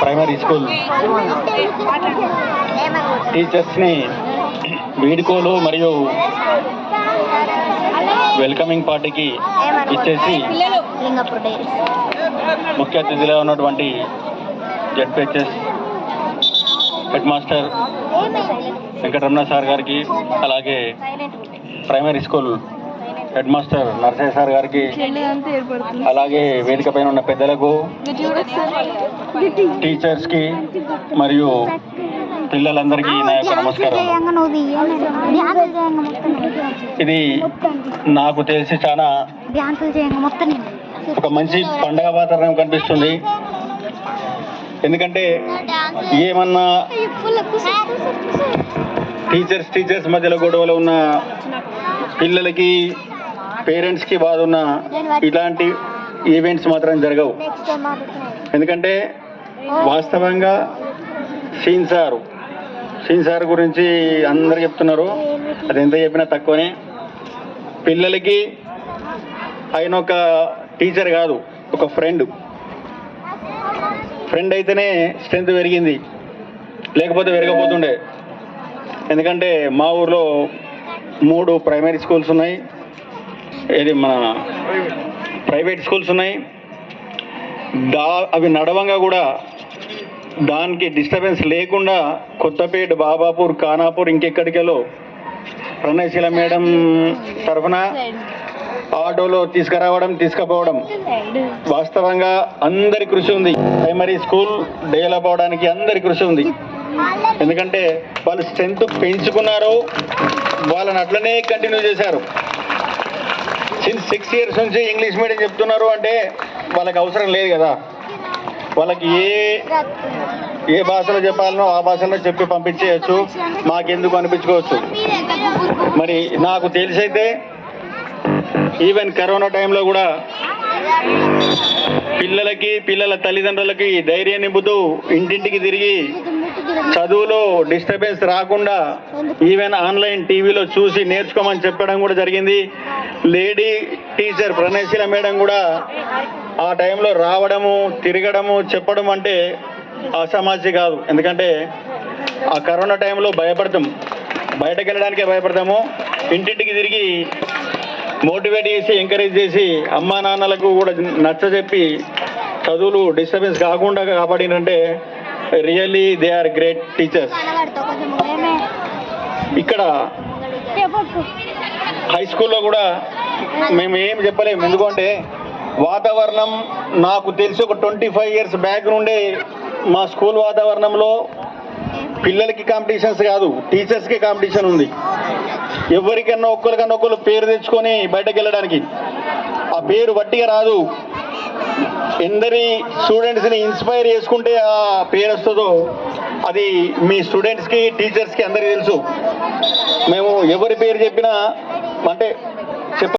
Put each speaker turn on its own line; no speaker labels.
Primary school టీచర్స్ని వీడుకోలు మరియు welcoming పార్టీకి ఇచ్చేసి ముఖ్య అతిథిగా ఉన్నటువంటి ZPHS head master Venkataramana sir గారికి అలాగే primary school head master Narasayya sir గారికి అలాగే వేదిక పైన ఉన్న పెద్దలకు టీచర్స్కి మరియు పిల్లలందరికీ నా యొక్క నమస్కారం ఇది నాకు తెలిసి చాలా ఒక మంచి పండగ వాతావరణం కనిపిస్తుంది. ఎందుకంటే ఏమన్నా టీచర్స్ టీచర్స్ మధ్యలో గొడవలు ఉన్న పిల్లలకి పేరెంట్స్కి బాధ ఉన్న ఇలాంటి ఈవెంట్స్ మాత్రం జరగవు. ఎందుకంటే వాస్తవంగా సీన్ సార్ సీన్ సార్ గురించి అందరు చెప్తున్నారు. అది ఎంత చెప్పినా తక్కువనే. పిల్లలకి ఆయన ఒక టీచర్ కాదు ఒక ఫ్రెండ్ ఫ్రెండ్ అయితేనే స్ట్రెంత్ పెరిగింది. లేకపోతే పెరగపోతుండే ఎందుకంటే మా ఊర్లో మూడు ప్రైమరీ స్కూల్స్ ఉన్నాయి. ఇది మన ప్రైవేట్ స్కూల్స్ ఉన్నాయి. దా అవి నడవంగా కూడా దానికి డిస్టర్బెన్స్ లేకుండా కొత్తపేట బాబాపూర్ ఖానాపూర్ ఇంకెక్కడికెళ్ళో ప్రణయశీల మేడం తరఫున ఆటోలో తీసుకురావడం తీసుకుపోవడం వాస్తవంగా అందరి కృషి ఉంది. ప్రైమరీ స్కూల్ డెవలప్ అవడానికి అందరి కృషి ఉంది. ఎందుకంటే వాళ్ళు స్ట్రెంత్ పెంచుకున్నారు. వాళ్ళని అట్లనే కంటిన్యూ చేశారు. సిక్స్ ఇయర్స్ నుంచి ఇంగ్లీష్ మీడియం చెప్తున్నారు అంటే వాళ్ళకి అవసరం లేదు కదా. వాళ్ళకి ఏ ఏ భాషలో చెప్పాలనో ఆ భాషలో చెప్పి పంపించేయచ్చు. మాకెందుకు అనిపించుకోవచ్చు. మరి నాకు తెలిసైతే ఈవెన్ కరోనా టైంలో కూడా పిల్లలకి పిల్లల తల్లిదండ్రులకి ధైర్యం నింపుతూ ఇంటింటికి తిరిగి చదువులో డిస్టర్బెన్స్ రాకుండా ఈవెన్ ఆన్లైన్ టీవీలో చూసి నేర్చుకోమని చెప్పడం కూడా జరిగింది. లేడీ టీచర్ ప్రణయశీల మేడం కూడా ఆ టైంలో రావడము తిరగడము చెప్పడం అంటే అసమాసి కాదు. ఎందుకంటే ఆ కరోనా టైంలో భయపడతాం. బయటకు వెళ్ళడానికే భయపడతాము. ఇంటింటికి తిరిగి మోటివేట్ చేసి ఎంకరేజ్ చేసి అమ్మా నాన్నలకు కూడా నచ్చజెప్పి చదువులు డిస్టర్బెన్స్ కాకుండా కాపాడినంటే really they are great teachers ఇక్కడ హై స్కూల్లో కూడా మేము ఏం చెప్పలేము. ఎందుకంటే వాతావరణం నాకు తెలిసి ఒక ట్వంటీ ఫైవ్ ఇయర్స్ బ్యాక్ నుండే మా స్కూల్ వాతావరణంలో పిల్లలకి కాంపిటీషన్స్ కాదు టీచర్స్కి కాంపిటీషన్ ఉంది. ఎవరికన్నా ఒక్కరికన్నా ఒక్కరు పేరు తెచ్చుకొని బయటకు వెళ్ళడానికి. ఆ పేరు వట్టిగా రాదు. ఎందరి స్టూడెంట్స్ని ఇన్స్పైర్ చేసుకుంటే ఆ పేరు వస్తుందో అది మీ స్టూడెంట్స్కి టీచర్స్కి అందరికీ తెలుసు. మేము ఎవరి పేరు చెప్పినా అంటే